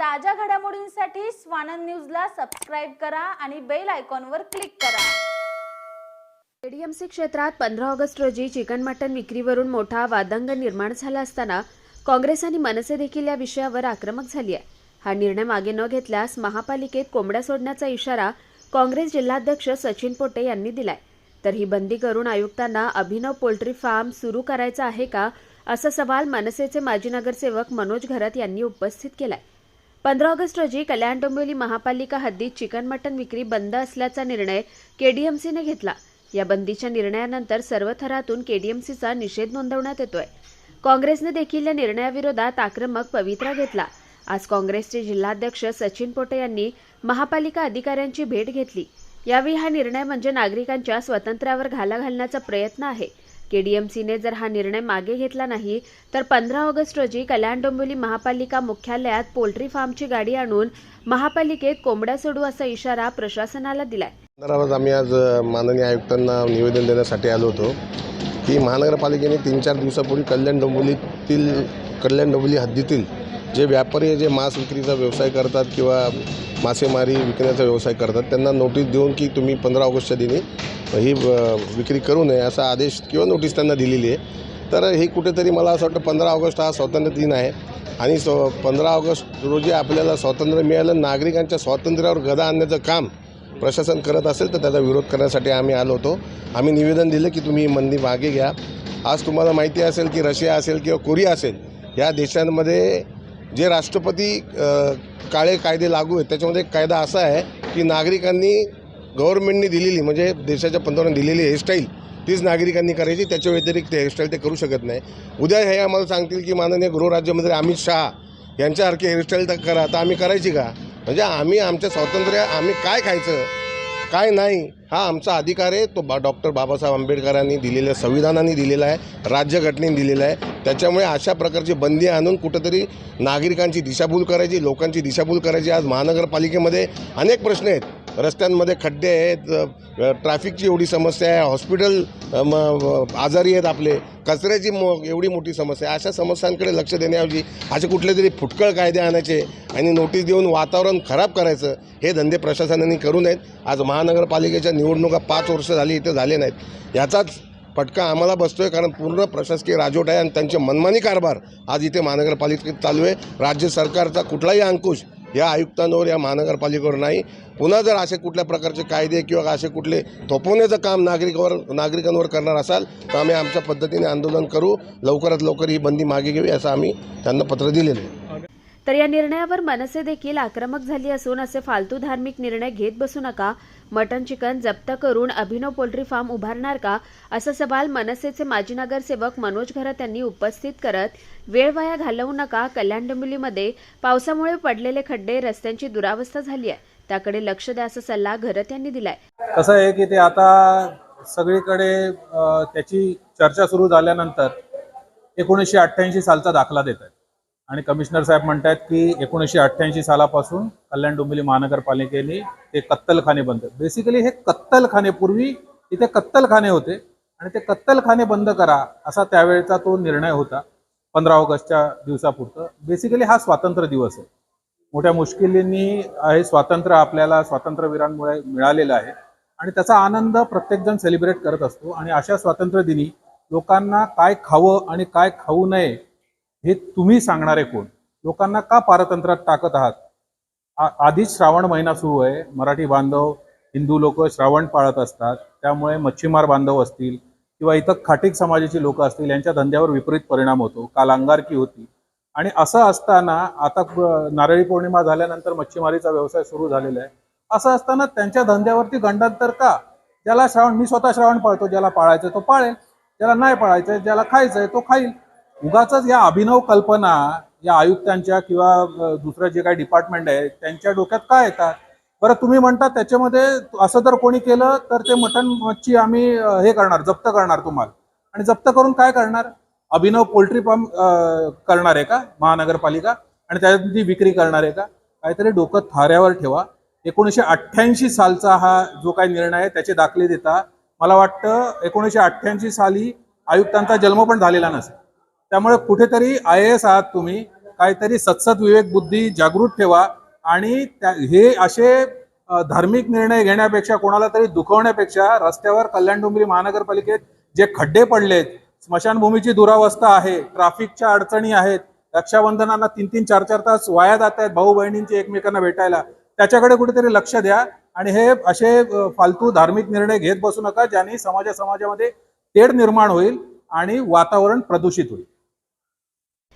ताज्या घडामोडींसाठी स्वानंद न्यूजला सबस्क्राईब करा आणि बेल आयकॉनवर क्लिक करा. एडीएमसी क्षेत्रात पंधरा ऑगस्ट रोजी चिकन मटन विक्रीवरून मोठा वादंग निर्माण झाला असताना काँग्रेस आणि मनसे देखील या विषयावर आक्रमक झाली आहे. हा निर्णय मागे न घेतल्यास महापालिकेत कोंबड्या सोडण्याचा इशारा काँग्रेस जिल्हाध्यक्ष सचिन पोटे यांनी दिलाय. तर ही बंदी करून आयुक्तांना अभिनव पोल्ट्री फार्म सुरू करायचा आहे का? असा सवाल मनसेचे माजी नगरसेवक मनोज घरत यांनी उपस्थित केलाय. पंधरा ऑगस्ट रोजी कल्याण डोंबिवली महापालिका हद्दीत चिकन मटन विक्री बंद असल्याचा निर्णय केडीएमसीने घेतला. या बंदीच्या निर्णयानंतर सर्व थरातून केडीएमसीचा निषेध नोंदवण्यात येतोय. काँग्रेसने देखील या निर्णयाविरोधात आक्रमक पवित्रा घेतला. आज काँग्रेसचे जिल्हाध्यक्ष सचिन पोटे यांनी महापालिका अधिकाऱ्यांची भेट घेतली. यावेळी हा निर्णय म्हणजे नागरिकांच्या स्वातंत्र्यावर घाला घालण्याचा प्रयत्न आहे. केडीएमसीने जर हा निर्णय मागे घेतला नाही तर पंधरा ऑगस्ट रोजी कल्याण डोंबिवली महापालिका मुख्यालयात पोल्ट्री फार्मची गाडी आणून महापालिकेत कोंबड्या सोडू असा इशारा प्रशासनाला दिलाय. संदर्भात आम्ही आज माननीय आयुक्तांना निवेदन देण्यासाठी आलो होतो की महानगरपालिकेने तीन चार दिवसापूर्वी कल्याण डोंबिवलीतील कल्याण डोंबिवली हद्दीतील जे व्यापारी जे मांस विक्रीचा व्यवसाय करतात किंवा मासेमारी विकण्याचा व्यवसाय करतात त्यांना नोटीस देऊन की तुम्ही पंधरा ऑगस्टच्या दिनी ही विक्री करू नये असा आदेश किंवा नोटीस त्यांना दिलेली आहे. तर हे कुठेतरी मला असं वाटतं पंधरा ऑगस्ट हा स्वातंत्र्य दिन आहे. आणि स्व पंधरा ऑगस्ट रोजी आपल्याला स्वातंत्र्य मिळालं नागरिकांच्या स्वातंत्र्यावर गदा आणण्याचं काम प्रशासन करत असेल तर त्याचा विरोध करण्यासाठी आम्ही आलो होतो. आम्ही निवेदन दिलं की तुम्ही ही मंदी मागे घ्या. आज तुम्हाला माहिती असेल की रशिया असेल किंवा कोरिया असेल या देशांमध्ये जे राष्ट्रपती काळे कायदे लागू आहेत त्याच्यामध्ये एक कायदा असा आहे की नागरिकांनी गव्हर्नमेंटनी दिलेली म्हणजे देशाच्या पंतप्रधान दिलेली हेअरस्टाईल तीच नागरिकांनी करायची त्याच्या व्यतिरिक्त हेअरस्टाईल ते करू शकत नाही. उद्या हे आम्हाला सांगतील की माननीय गृहराज्यमंत्री अमित शहा यांच्यासारखी हेअरस्टाईल तर करा तर आम्ही करायची का? म्हणजे आम्ही आमच्या स्वातंत्र्य आम्ही काय खायचं? काय नाही. हा आमचा अधिकार आहे. तो बा डॉक्टर बाबासाहेब आंबेडकरांनी दिलेला आहे संविधानाने दिलेला आहे. राज्यघटनेने दिलेला आहे. त्याच्यामुळे अशा प्रकारची बंदी आणून कुठंतरी नागरिकांची दिशाभूल करायची लोकांची दिशाभूल करायची. आज महानगरपालिकेमध्ये अनेक प्रश्न आहेत. रस्त्यांमध्ये खड्डे आहेत ट्रॅफिकची एवढी समस्या आहे हॉस्पिटल आजारी आहेत आपले कचऱ्याची मो एवढी मोठी समस्या अशा समस्यांकडे लक्ष देण्याऐवजी असे कुठले तरी फुटकळ कायदे आणायचे आणि नोटीस देऊन वातावरण खराब करायचं हे धंदे प्रशासनाने करू नयेत. आज महानगरपालिकेच्या निवडणुका पाच वर्ष झाली इथे झाले नाहीत. याचाच फटका आम्हाला बसतोय कारण पूर्ण प्रशासकीय राजवट आहे आणि त्यांचे मनमानी कारभार आज इथे महानगरपालिकेत चालू आहे. राज्य सरकारचा कुठलाही अंकुश या आयुक्तांवर या महानगरपालिकेवर नाही. पुन्हा जर असे कुठल्या प्रकारचे कायदे किंवा असे कुठले थोपवण्याचं काम नागरिकावर नागरिकांवर करणार असाल तर आम्ही आमच्या पद्धतीने आंदोलन करू. लवकरात लवकर ही बंदी मागे घेऊ असं आम्ही त्यांना पत्र दिलेलं आहे. तर या निर्णयावर मनसे देखील आक्रमक झाली असून असे फालतू धार्मिक निर्णय घेत बसू नका. मटन चिकन जप्त करून अभिनव पोल्ट्री फार्म उभारणार का? असा सवाल मनसेचे माजी नगरसेवक मनोज घरत यांनी उपस्थित करत वेळ वाया घालवू नका. कल्याण डोंबिवलीमध्ये पावसामुळे पडलेले खड्डे रस्त्यांची दुरावस्था झाली आहे. त्याकडे लक्ष द्या असा सल्ला घरत यांनी दिलाय. कसं आहे की ते आता सगळीकडे त्याची चर्चा सुरू झाल्यानंतर एकोणीसशे अठ्ठ्याऐंशी सालचा दाखला देत आहेत. आणि कमिशनर साहेब म्हणतात की एकोणीसशे अठ्ठ्याऐंशी सालापासून कल्याण डोंबिवली महानगरपालिकेने ते कत्तलखाने बंद बेसिकली हे कत्तलखाने पूर्वी इथे कत्तलखाने होते आणि ते कत्तलखाने बंद करा असा त्यावेळेचा तो निर्णय होता पंधरा ऑगस्टच्या दिवसापुरतं. बेसिकली हा स्वातंत्र्य दिवस आहे. मोठ्या मुश्किलींनी हे स्वातंत्र्य आपल्याला स्वातंत्र्यवीरांमुळे मिळालेलं आहे. आणि त्याचा आनंद प्रत्येकजण सेलिब्रेट करत असतो. आणि अशा स्वातंत्र्य दिनी लोकांना काय खावं आणि काय खाऊ नये हे तुम्ही सांगणारे कोण? लोकांना का पारतंत्र्यात टाकत आहात? आ- आधीच श्रावण महिना सुरू आहे. मराठी बांधव हिंदू लोक श्रावण पाळत असतात. त्यामुळे मच्छीमार बांधव असतील किंवा इथं खाटीक समाजाची लोक असतील यांच्या धंद्यावर विपरीत परिणाम होतो. काल अंगारकी होती. आणि असं असताना आता नारळी पौर्णिमा झाल्यानंतर मच्छीमारीचा व्यवसाय सुरू झालेला आहे. असं असताना त्यांच्या धंद्यावरती गंडांतर का? ज्याला श्रावण मी स्वतः श्रावण पाळतो ज्याला पाळायचं तो पाळेल. ज्याला नाही पाळायचं ज्याला खायचंय तो खाईल. उगाच या अभिनव कल्पना या आयुक्तांच्या किंवा दुसरं जे काही डिपार्टमेंट आहे त्यांच्या डोक्यात काय येतात? बरं तुम्ही म्हणता त्याच्यामध्ये असं जर कोणी केलं तर ते मटण मच्छी आम्ही हे करणार जप्त करणार तुम्हाला. आणि जप्त करून काय करणार? अभिनव पोल्ट्री फार्म करणार आहे का? महानगरपालिका. आणि त्याच्यात ती विक्री करणार आहे का? काहीतरी डोकं थाऱ्यावर ठेवा. एकोणीसशे अठ्ठ्याऐंशी सालचा हा जो काही निर्णय आहे त्याचे दाखले देता. मला वाटतं एकोणीसशे अठ्ठ्याऐंशी साली आयुक्तांचा जन्म पण झालेला नसेल. त्यामुळे कुठेतरी आय ए एस आहात तुम्ही. काहीतरी सत्सद विवेक बुद्धी जागृत ठेवा आणि त्या हे असे धार्मिक निर्णय घेण्यापेक्षा कोणाला तरी दुखवण्यापेक्षा रस्त्यावर कल्याण डोंबिवली महानगरपालिकेत जे खड्डे पडलेत स्मशानभूमीची दुरावस्था आहे ट्राफिकच्या अडचणी आहेत रक्षाबंधनाला तीन तीन चार चार तास वाया जात आहेत भाऊ बहिणींची एकमेकांना भेटायला त्याच्याकडे कुठेतरी लक्ष द्या आणि हे असे फालतू धार्मिक निर्णय घेत बसू नका ज्यांनी समाजा समाजामध्ये तेढ निर्माण होईल आणि वातावरण प्रदूषित होईल.